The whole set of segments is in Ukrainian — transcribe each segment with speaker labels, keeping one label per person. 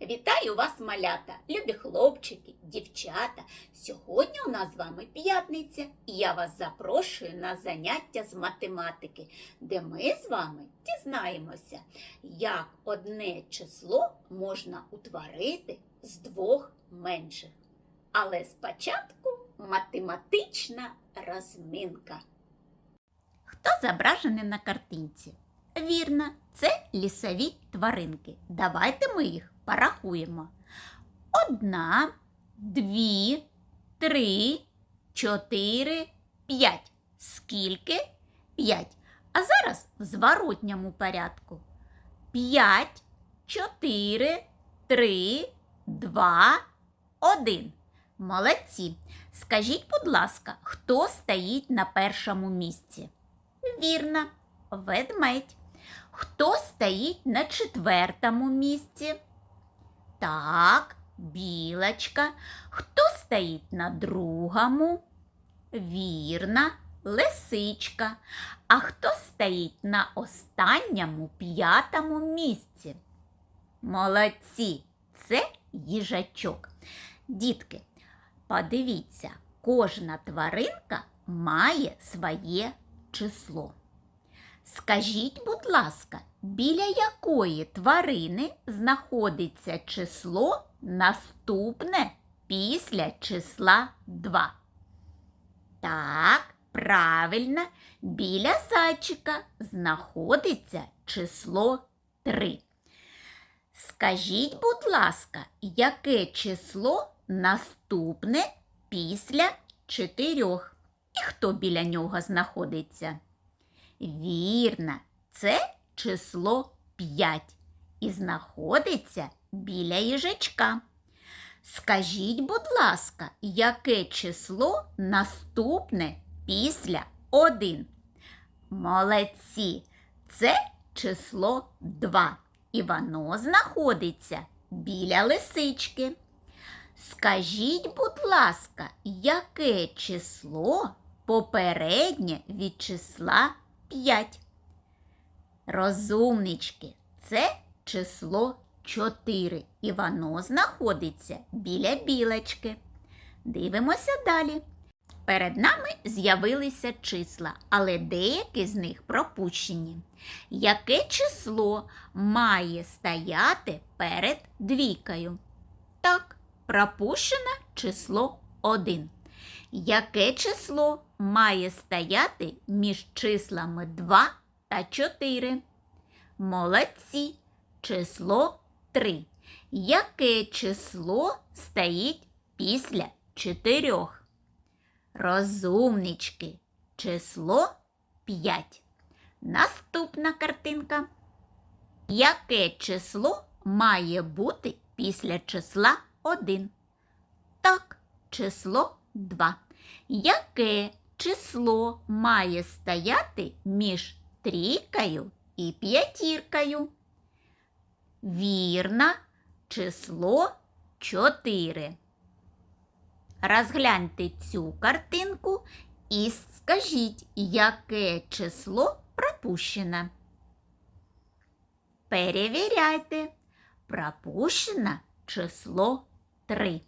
Speaker 1: Вітаю вас, малята, любі хлопчики, дівчата. Сьогодні у нас з вами п'ятниця, і я вас запрошую на заняття з математики, де ми з вами дізнаємося, як одне число можна утворити з двох менших. Але спочатку математична розминка. Хто зображений на картинці? Вірно, це лісові тваринки. Давайте ми їх порахуємо. Одна, дві, три, чотири, п'ять. Скільки? П'ять. А зараз в зворотньому порядку. П'ять, чотири, три, два, один. Молодці. Скажіть, будь ласка, хто стоїть на першому місці? Вірно, ведмедь. Хто стоїть на четвертому місці? Так, білочка. Хто стоїть на другому? Вірна, лисичка. А хто стоїть на останньому п'ятому місці? Молодці, це їжачок. Дітки, подивіться, кожна тваринка має своє число. Скажіть, будь ласка, біля якої тварини знаходиться число наступне після числа 2? Так, правильно, біля зайчика знаходиться число 3. Скажіть, будь ласка, яке число наступне після 4? І хто біля нього знаходиться? Вірно, це число 5 і знаходиться біля їжачка. Скажіть, будь ласка, яке число наступне після 1? Молодці, це число 2, і воно знаходиться біля лисички. Скажіть, будь ласка, яке число попереднє від числа 5? Розумнички, це число 4, і воно знаходиться біля білочки. Дивимося далі. Перед нами з'явилися числа, але деякі з них пропущені. Яке число має стояти перед двійкою? Так, пропущено число 1. Яке число має стояти між числами 2 та 4? Молодці. Число 3. Яке число стоїть після 4? Розумнички. Число 5. Наступна картинка. Яке число має бути після числа 1? Так, число 2. Яке число має стояти між трійкою і п'ятіркою? Вірно, число 4. Розгляньте цю картинку і скажіть, яке число пропущено. Перевіряйте. Пропущено число 3.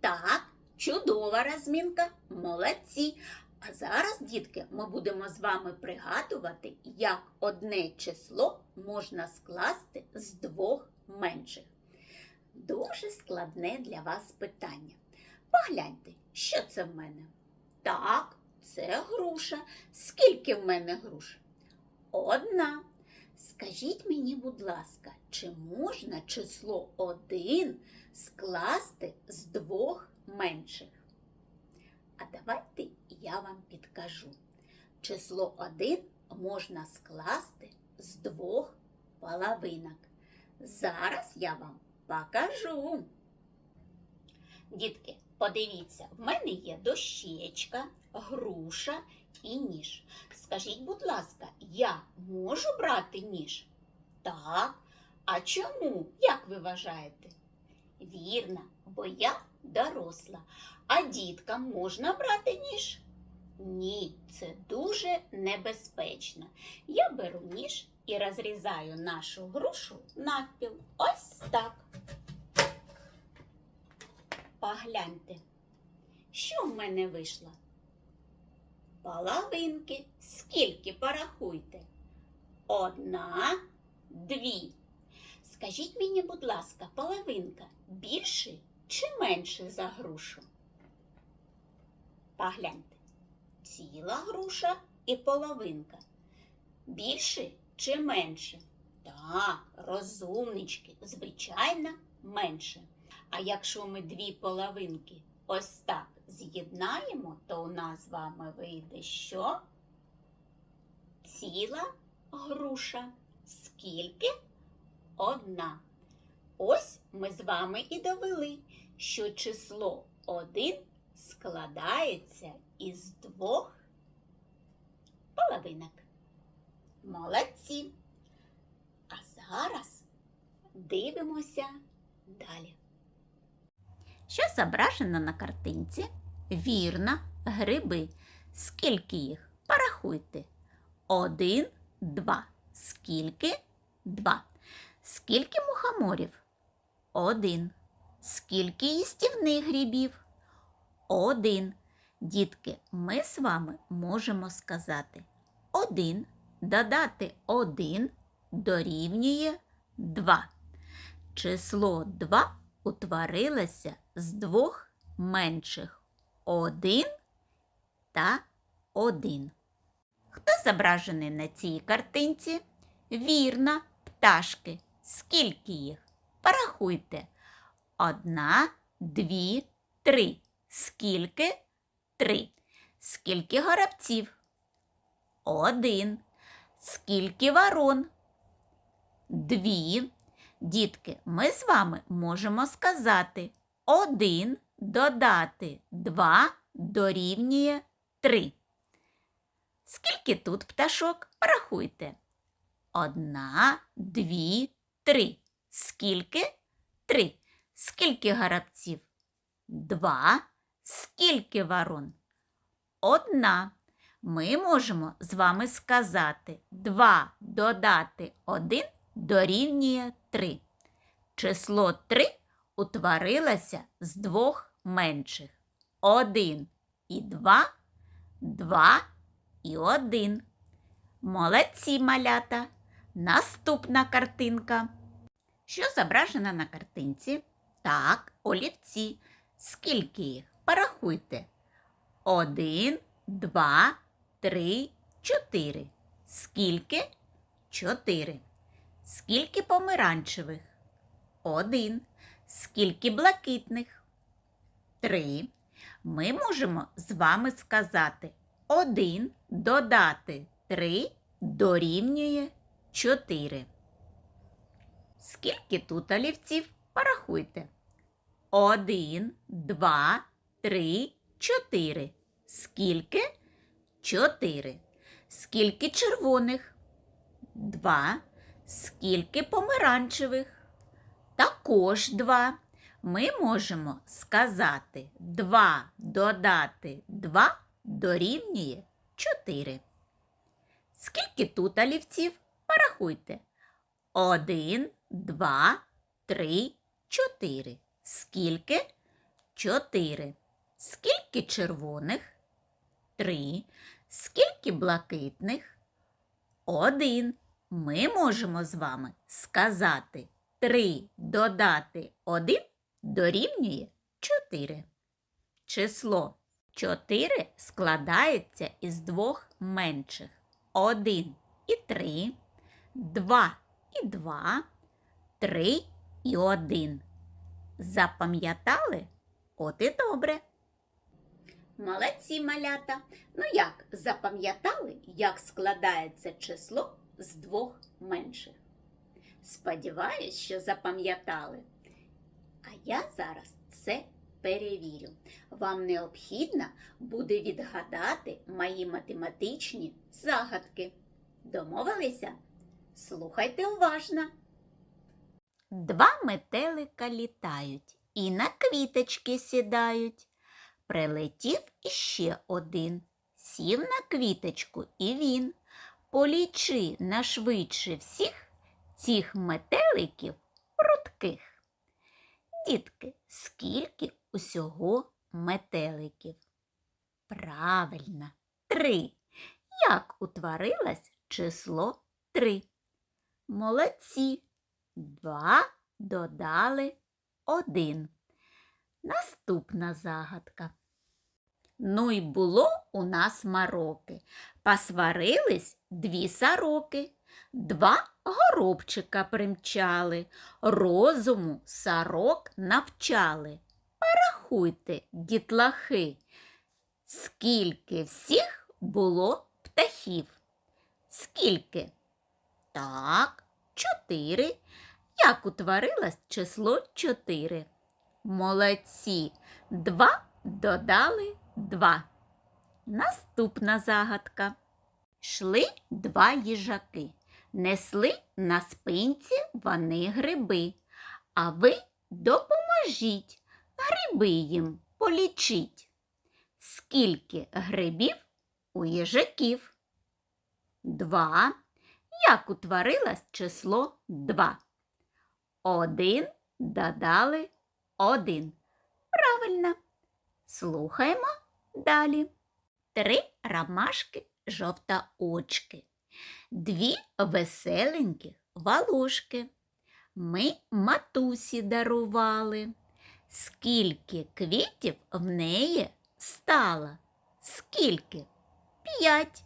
Speaker 1: Так, чудова розмінка. Молодці. А зараз, дітки, ми будемо з вами пригадувати, як одне число можна скласти з двох менших. Дуже складне для вас питання. Погляньте, що це в мене? Так, це груша. Скільки в мене груш? Одна. Скажіть мені, будь ласка, чи можна число 1 скласти з двох менших? А давайте я вам підкажу. Число 1 можна скласти з двох половинок. Зараз я вам покажу. Дітки, подивіться, в мене є дощечка, груша і ніж. Скажіть, будь ласка, я можу брати ніж? Так. А чому? Як ви вважаєте? Вірно, бо я доросла. А діткам можна брати ніж? Ні, це дуже небезпечно. Я беру ніж і розрізаю нашу грушу навпіл. Ось так. Погляньте, що в мене вийшло? Половинки. Скільки порахуйте? Одна, дві. Скажіть мені, будь ласка, половинка більше чи менше за грушу? Погляньте. Ціла груша і половинка. Більше чи менше? Так, розумнички, звичайно, менше. А якщо ми дві половинки ось так з'єднаємо, то у нас з вами вийде що? Ціла груша. Скільки? Одна. Ось ми з вами і довели, що число 1 складається із двох половинок. Молодці. А зараз дивимося далі. Що зображено на картинці? Вірно, гриби. Скільки їх? Порахуйте. Один, два. Скільки? Два. Скільки мухоморів? Один. Скільки їстівних грибів? Один. Дітки, ми з вами можемо сказати один додати один дорівнює два. Число 2 утворилося з двох менших один та один. Хто зображений на цій картинці? Вірно, пташки. Скільки їх? Порахуйте. Одна, дві, три. Скільки? Три. Скільки горобців? Один. Скільки ворон? Дві. Дітки, ми з вами можемо сказати один додати два дорівнює три. Скільки тут пташок? Порахуйте. Одна, дві, три. Скільки? Три. Скільки горобців? Два. Скільки ворон? Одна. Ми можемо з вами сказати 2 додати 1 дорівнює 3. Число 3 утворилося з двох менших. 1 і 2, 2 і 1. Молодці малята. Наступна картинка. Що зображено на картинці? Так, олівці. Скільки їх? Порахуйте. Один, два, три, чотири. Скільки? Чотири. Скільки помаранчевих? Один. Скільки блакитних? Три. Ми можемо з вами сказати один додати три дорівнює чотири. Скільки тут олівців? Порахуйте. Один, два, три, чотири. Скільки? Чотири. Скільки червоних? Два. Скільки помаранчевих? Також два. Ми можемо сказати два додати два дорівнює чотири. Скільки тут олівців? Порахуйте. Один, два, три, чотири. Скільки? Чотири. Скільки червоних? Три. Скільки блакитних? Один. Ми можемо з вами сказати три додати один дорівнює чотири. Число 4 складається із двох менших. 1 і 3, 2 і 2, 3 і 1. Запам'ятали? От і добре. Молодці малята. Ну як, запам'ятали, як складається число з двох менших? Сподіваюсь, що запам'ятали. А я зараз це перевірю. Вам необхідно буде відгадати мої математичні загадки. Домовилися? Слухайте уважно. Два метелика літають і на квіточки сідають. Прилетів іще один. Сів на квіточку і він. Полічи нашвидше всіх цих метеликів прудких. Дітки, скільки усього метеликів? Правильно, три. Як утворилось число три? Молодці. Два додали один. Наступна загадка. Ну й було у нас мароки. Посварились дві сороки. Два горобчика примчали, розуму сорок навчали. Порахуйте, дітлахи, скільки всіх було птахів? Скільки? Так, чотири. Як утворилось число чотири? Молодці. Два додали два. Наступна загадка. Йшли два їжаки, несли на спинці вони гриби. А ви допоможіть, гриби їм полічіть. Скільки грибів у їжаків? Два. Як утворилось число два? Один додали один. Правильно. Слухаємо далі. Три ромашки жовтоочки, дві веселенькі волошки. Ми матусі дарували. Скільки квітів в неї стало? Скільки? П'ять.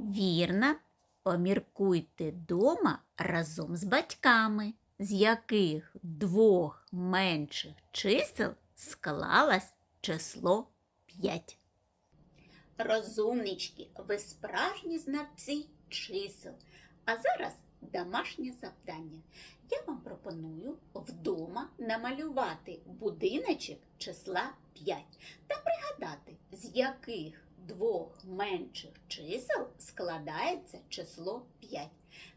Speaker 1: Вірно, поміркуйте дома разом з батьками, з яких двох менших чисел склалось число п'ять. Розумнички, ви справжні знавці чисел. А зараз домашнє завдання. Я вам пропоную вдома намалювати будиночок числа 5 та пригадати, з яких двох менших чисел складається число 5.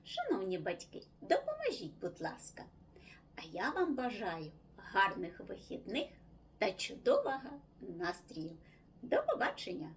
Speaker 1: Шановні батьки, допоможіть, будь ласка. А я вам бажаю гарних вихідних та чудового настрію. До побачення!